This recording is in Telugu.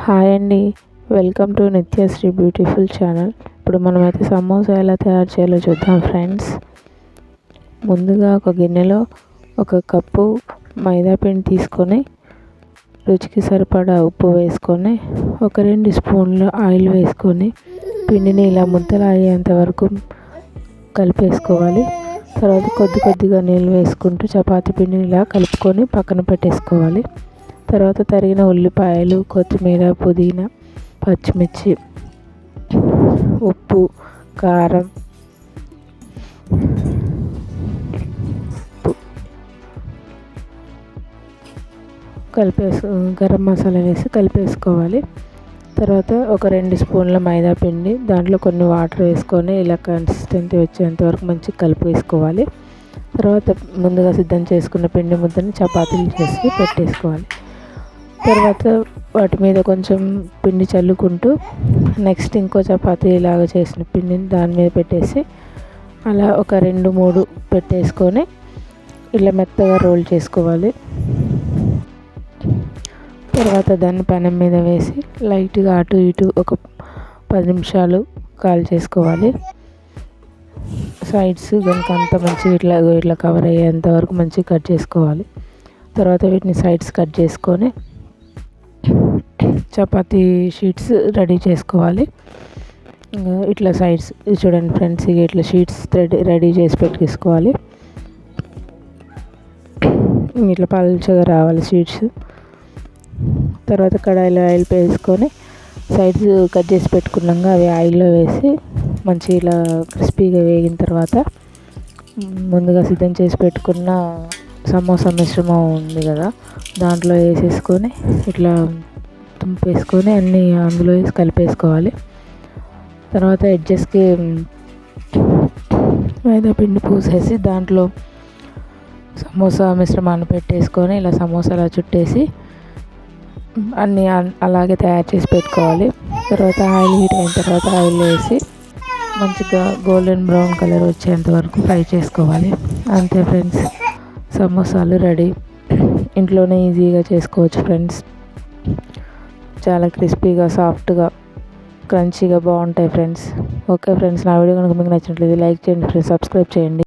హాయ్ అండి. Welcome to Nithyasri beautiful channel. ఇప్పుడు మనమైతే సమోసా ఎలా తయారు చేయాలో చూద్దాం ఫ్రెండ్స్. ముందుగా ఒక గిన్నెలో ఒక కప్పు మైదా పిండి తీసుకొని రుచికి సరిపడా ఉప్పు వేసుకొని ఒక రెండు స్పూన్లు ఆయిల్ వేసుకొని పిండిని ఇలా ముద్దలు అయ్యేంత వరకు కలిపేసుకోవాలి. తర్వాత కొద్ది కొద్దిగా నీళ్ళు వేసుకుంటూ చపాతీ పిండిని ఇలా కలుపుకొని పక్కన పెట్టేసుకోవాలి. తర్వాత తరిగిన ఉల్లిపాయలు కొత్తిమీర పుదీనా పచ్చిమిర్చి ఉప్పు కారం కలిపేసు గరం మసాలా వేసి కలిపేసుకోవాలి. తర్వాత ఒక రెండు స్పూన్ల మైదా పిండి దాంట్లో కొన్ని వాటర్ వేసుకొని ఇలా కన్సిస్టెంట్ వచ్చేంత వరకు మంచిగా కలిపి వేసుకోవాలి తర్వాత ముందుగా సిద్ధం చేసుకున్న పిండి ముద్దని చపాతీలు చేసి పెట్టేసుకోవాలి. తర్వాత వాటి మీద కొంచెం పిండి చల్లుకుంటూ నెక్స్ట్ ఇంకో చపాతీ ఇలాగ చేసిన పిండిని దాని మీద పెట్టేసి అలా ఒక రెండు మూడు పెట్టేసుకొని ఇలా మెత్తగా రోల్ చేసుకోవాలి. తర్వాత దాన్ని పెనం మీద వేసి లైట్గా అటు ఇటు ఒక పది నిమిషాలు కాల్ చేసుకోవాలి. సైడ్స్ కనుక అంత మంచిగా ఇట్లా ఇట్లా కవర్ అయ్యేంత వరకు మంచిగా కట్ చేసుకోవాలి. తర్వాత వీటిని సైడ్స్ కట్ చేసుకొని చపాతీ షీట్స్ రెడీ చేసుకోవాలి. ఇట్లా సైడ్స్ చూడండి ఫ్రెండ్స్ ఇక ఇట్లా షీట్స్ రెడీ రెడీ చేసి పెట్టేసుకోవాలి. ఇట్లా పలుచగా రావాలి షీట్స్. తర్వాత కడాయిలో ఆయిల్ వేసుకొని సైడ్స్ కట్ చేసి పెట్టుకున్నాక అవి ఆయిల్లో వేసి మంచిగా ఇలా క్రిస్పీగా వేగిన తర్వాత ముందుగా సిద్ధం చేసి పెట్టుకున్న సమోసా మిశ్రమం ఉంది కదా దాంట్లో వేసేసుకొని ఇట్లా తుంపేసుకొని అన్నీ అందులో వేసి కలిపేసుకోవాలి. తర్వాత ఎడ్జెస్కి మైదా పిండి పూసేసి దాంట్లో సమోసా మిశ్రమాన్ని పెట్టేసుకొని ఇలా సమోసాలా చుట్టేసి అన్నీ అలాగే తయారు చేసి పెట్టుకోవాలి. తర్వాత ఆయిల్ హీట్ అయిన తర్వాత ఆయిల్ వేసి మంచిగా గోల్డెన్ బ్రౌన్ కలర్ వచ్చేంత వరకు ఫ్రై చేసుకోవాలి. అంతే ఫ్రెండ్స్ సమోసాలు రెడీ. ఇంట్లోనే ఈజీగా చేసుకోవచ్చు ఫ్రెండ్స్. చాలా క్రిస్పీగా సాఫ్ట్గా క్రంచీగా బాగుంటాయి ఫ్రెండ్స్. ఓకే ఫ్రెండ్స్ నా వీడియో కనుక మీకు నచ్చినట్లయితే లైక్ చేయండి ఫ్రెండ్స్ సబ్స్క్రైబ్ చేయండి.